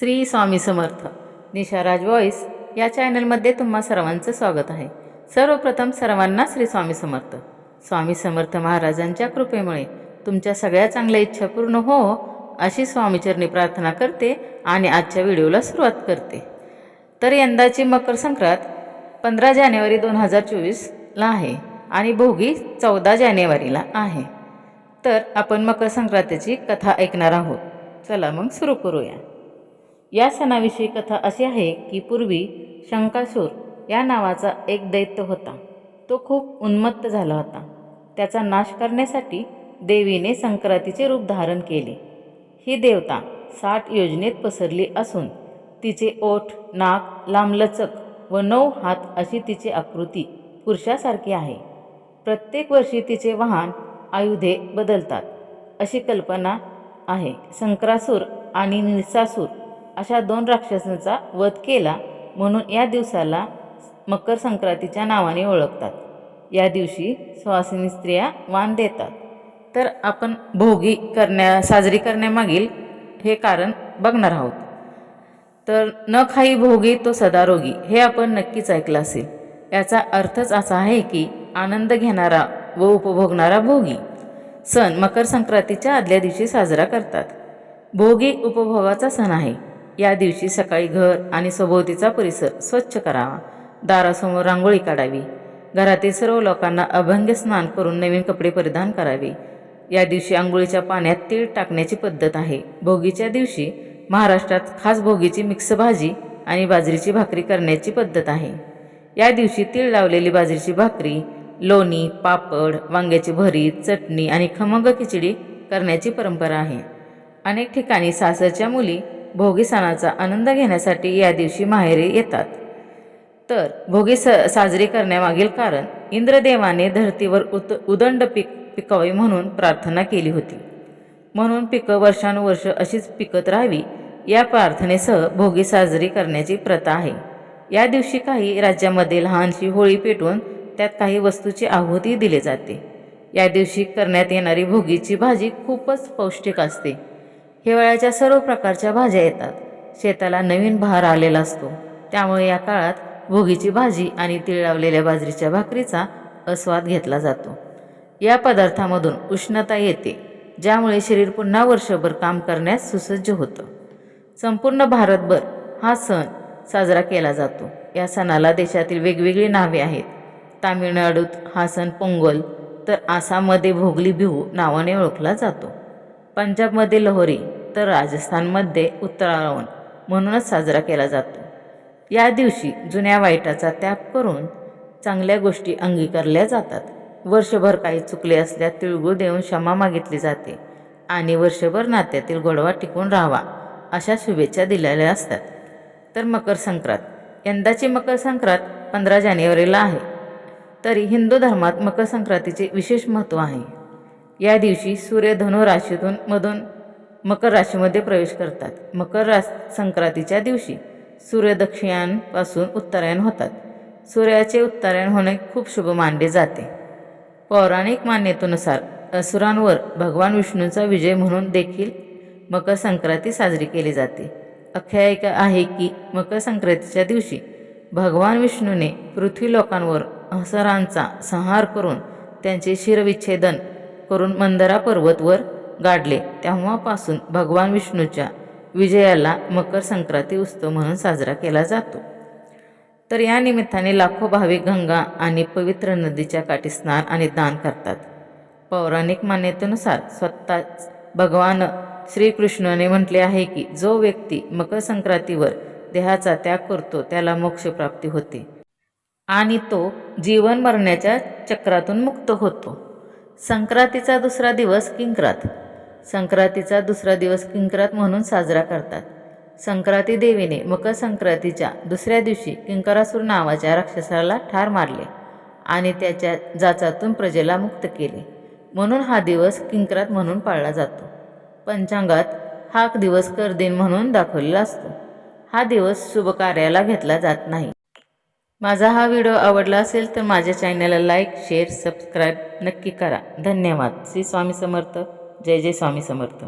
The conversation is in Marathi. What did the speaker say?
श्री स्वामी समर्थ. निशाराज वॉईस या चॅनलमध्ये तुम्हा सर्वांचं स्वागत आहे. सर्वप्रथम सर्वांना श्री स्वामी समर्थ. स्वामी समर्थ महाराजांच्या कृपेमुळे तुमच्या सगळ्या चांगल्या इच्छा पूर्ण हो अशी स्वामीचरणी प्रार्थना करते आणि आजच्या व्हिडिओला सुरुवात करते. तर यंदाची मकर संक्रांत पंधरा जानेवारी दोन हजार चोवीसला आहे आणि भोगी चौदा जानेवारीला आहे. तर आपण मकर संक्रांतीची कथा ऐकणार आहोत. चला मग सुरू करूया. या सणाविषयी कथा अशी आहे की पूर्वी शंकासूर या नावाचा एक दैत्य होता. तो खूप उन्मत्त झाला होता. त्याचा नाश करण्यासाठी देवीने संक्रांतीचे रूप धारण केले. ही देवता साठ योजनेत पसरली असून तिचे ओठ नाक लांबलचक व नऊ हात अशी तिची आकृती पुरुषासारखी आहे. प्रत्येक वर्षी तिचे वाहन आयुधे बदलतात अशी कल्पना आहे. संक्रासूर आणि निसासूर अशा दोन राक्षसांचा वध केला म्हणून या दिवसाला मकर संक्रांतीच्या नावाने ओळखतात. या दिवशी सुवासिनी स्त्रिया वाण देतात. तर आपण भोगी करण्या साजरी करण्यामागील हे कारण बघणार आहोत. तर न खाई भोगी तो सदा रोगी हे आपण नक्कीच ऐकलं असेल. याचा अर्थच असा आहे की आनंद घेणारा व उपभोगणारा भोगी सण मकर संक्रांतीच्या आदल्या दिवशी साजरा करतात. भोगी उपभोगाचा सण आहे. या दिवशी सकाळी घर आणि सभोवतीचा परिसर स्वच्छ करावा. दारासमोर रांगोळी काढावी. घरातील सर्व लोकांना अभंग स्नान करून नवीन कपडे परिधान करावे. या दिवशी आंघोळीच्या पाण्यात तीळ टाकण्याची पद्धत आहे. भोगीच्या दिवशी महाराष्ट्रात खास भोगीची मिक्स भाजी आणि बाजरीची भाकरी करण्याची पद्धत आहे. या दिवशी तीळ लावलेली बाजरीची भाकरी लोणी पापड वांग्याची भरीत चटणी आणि खमंग खिचडी करण्याची परंपरा आहे. अनेक ठिकाणी सासरच्या मुली भोगी सणाचा आनंद घेण्यासाठी या दिवशी माहेरी येतात. तर भोगी स साजरी करण्यामागील कारण इंद्रदेवाने धर्तीवर उत उदंड पीक पिकावी म्हणून प्रार्थना केली होती. म्हणून पिकं वर्षानुवर्ष अशीच पिकत राहावी या प्रार्थनेसह भोगी साजरी करण्याची प्रथा आहे. या दिवशी काही राज्यामध्ये लहानशी होळी पेटवून त्यात काही वस्तूची आहुती दिली जाते. या दिवशी करण्यात येणारी भोगीची भाजी खूपच पौष्टिक असते. हिवाळ्याच्या सर्व प्रकारच्या भाज्या येतात. शेताला नवीन बहार आलेला असतो. त्यामुळे या काळात भोगीची भाजी आणि तीळ लावलेल्या बाजरीच्या भाकरीचा आस्वाद घेतला जातो. या पदार्थामधून उष्णता येते ज्यामुळे शरीर पुन्हा वर्षभर काम करण्यास सुसज्ज होतं. संपूर्ण भारतभर हा सण साजरा केला जातो. या सणाला देशातील वेगवेगळी नावे आहेत. तामिळनाडूत हा सण पोंगल तर आसाममध्ये भोगली बिहू नावाने ओळखला जातो. पंजाबमध्ये लोहरी तर राजस्थानमध्ये उत्तरावण म्हणूनच साजरा केला जातो. या दिवशी जुन्या वाईटाचा त्याग करून चांगल्या गोष्टी अंगीकारल्या जातात. वर्षभर काही चुकले असल्यास तिळगुळ देऊन क्षमा मागितली जाते आणि वर्षभर नात्यातील गोडवा टिकून राहावा अशा शुभेच्छा दिलेल्या असतात. तर मकर संक्रांत. यंदाची मकर संक्रांत पंधरा जानेवारीला आहे. तरी हिंदू धर्मात मकर संक्रांतीचे विशेष महत्त्व आहे. या दिवशी सूर्य धनु राशीतून मधून मकर राशीमध्ये प्रवेश करतात. मकर रास संक्रांतीच्या दिवशी सूर्य दक्षिणांपासून उत्तरायण होतात. सूर्याचे उत्तरायण होणे खूप शुभ मानले जाते. पौराणिक मान्यतेनुसार असुरांवर भगवान विष्णूचा विजय म्हणून देखील मकर संक्रांती साजरी केली जाते. आख्यायिका आहे की मकर संक्रांतीच्या दिवशी भगवान विष्णूने पृथ्वी लोकांवर असुरांचा संहार करून त्यांचे शिरविच्छेदन करून मंदरा पर्वतवर गाडले. तेव्हापासून भगवान विष्णूच्या विजयाला मकर संक्रांती उत्सव म्हणून साजरा केला जातो. तर या निमित्ताने लाखो भाविक गंगा आणि पवित्र नदीच्या काठी स्नान आणि दान करतात. पौराणिक मान्यतेनुसार स्वतःच भगवान श्रीकृष्णाने म्हटले आहे की जो व्यक्ती मकर संक्रांतीवर देहाचा त्याग करतो त्याला मोक्षप्राप्ती होते आणि तो जीवन मरण्याच्या चक्रातून मुक्त होतो. संक्रांतीचा दुसरा दिवस किंक्रात. संक्रांतीचा दुसरा दिवस किंक्रात म्हणून साजरा करतात. संक्रांती देवीने मकर संक्रांतीच्या दुसऱ्या दिवशी किंकरासूर नावाच्या राक्षसाला ठार मारले आणि त्याच्या जाचातून प्रजेला मुक्त केले. म्हणून हा दिवस किंक्रात म्हणून पाळला जातो. पंचांगात हा दिवस कर दिन म्हणून दाखवलेला असतो. हा दिवस शुभ कार्याला घेतला जात नाही. माझा हा व्हिडिओ आवडला असेल तर माझ्या चॅनलला लाईक शेअर सबस्क्राईब नक्की करा. धन्यवाद. श्री स्वामी समर्थ. जय जय स्वामी समर्थ.